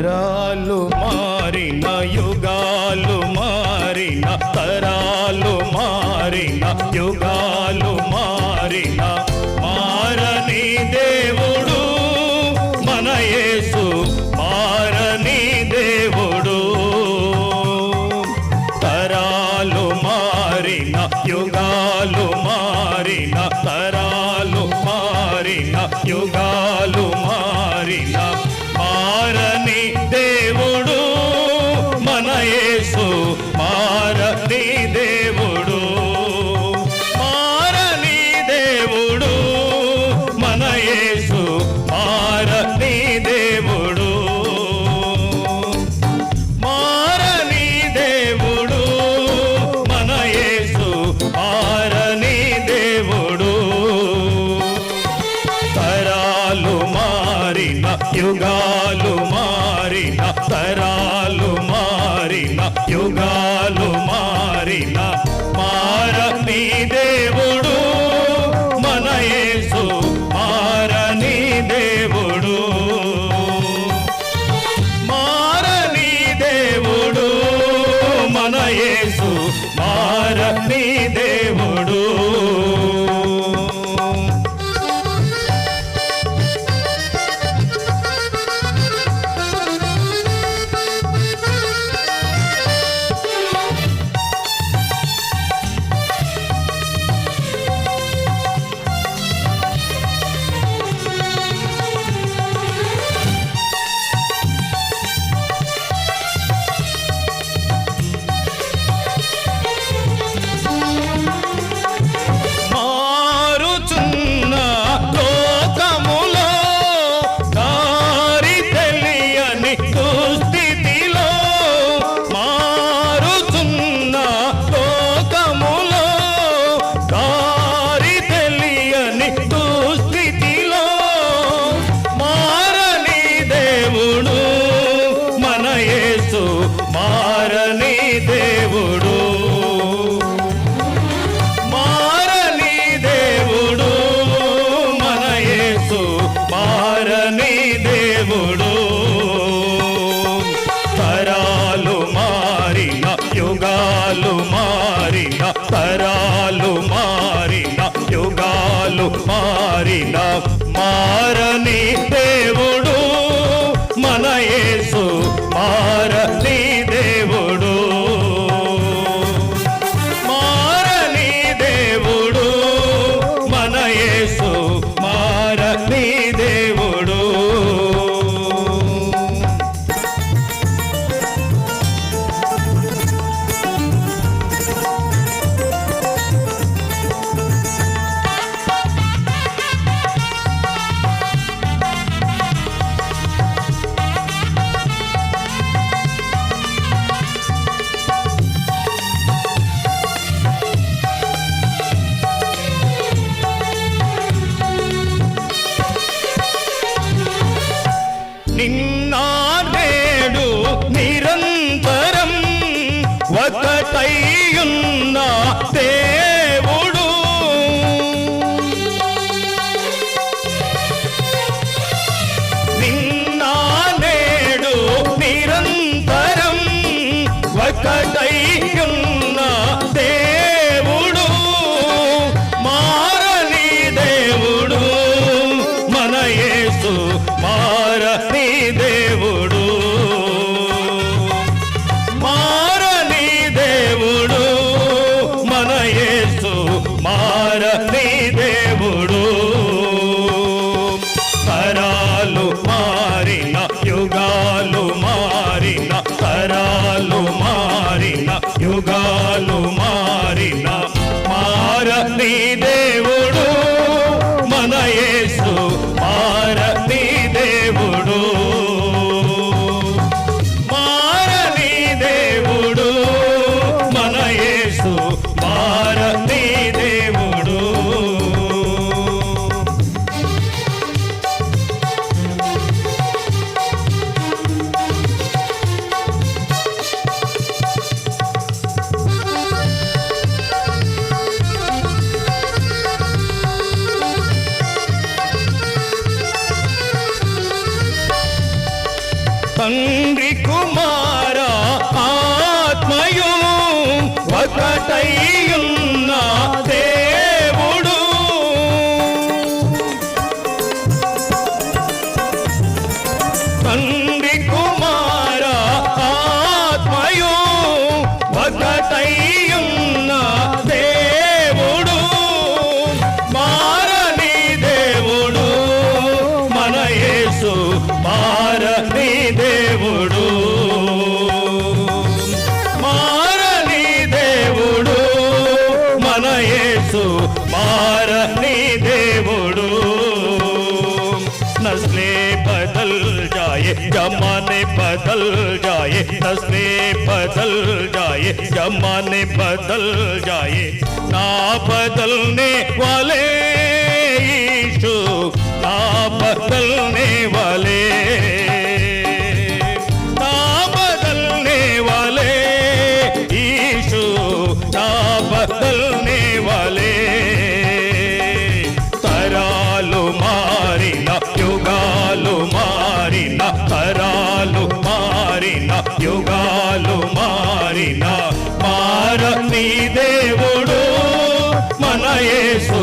తరాలు మారిన యుగాలు మారిన తరాలు మారిన యుగాలు మారిన. మారని దేవుడు మన యేసు మారని దేవుడు యుగాలు మారిన తరాలు మారిన యుగాలు మారిన మారీ దేవుడు తరాలు మారిన యుగాలు మారిన మారని దేవుడు ಕಡ తండ్రి కుమార ఆత్మయు ఒకటైయున్న యేసు మారని దేవుడు మారని దేవుడు మన యేసు మారని దేవుడు नस्ले बदल जाए जमाने बदल जाए नस्ले बदल जाए जमाने बदल जाए ना बदलने वाले यीशु ना बदलने మారిన మారని దేవుడు మన యేసు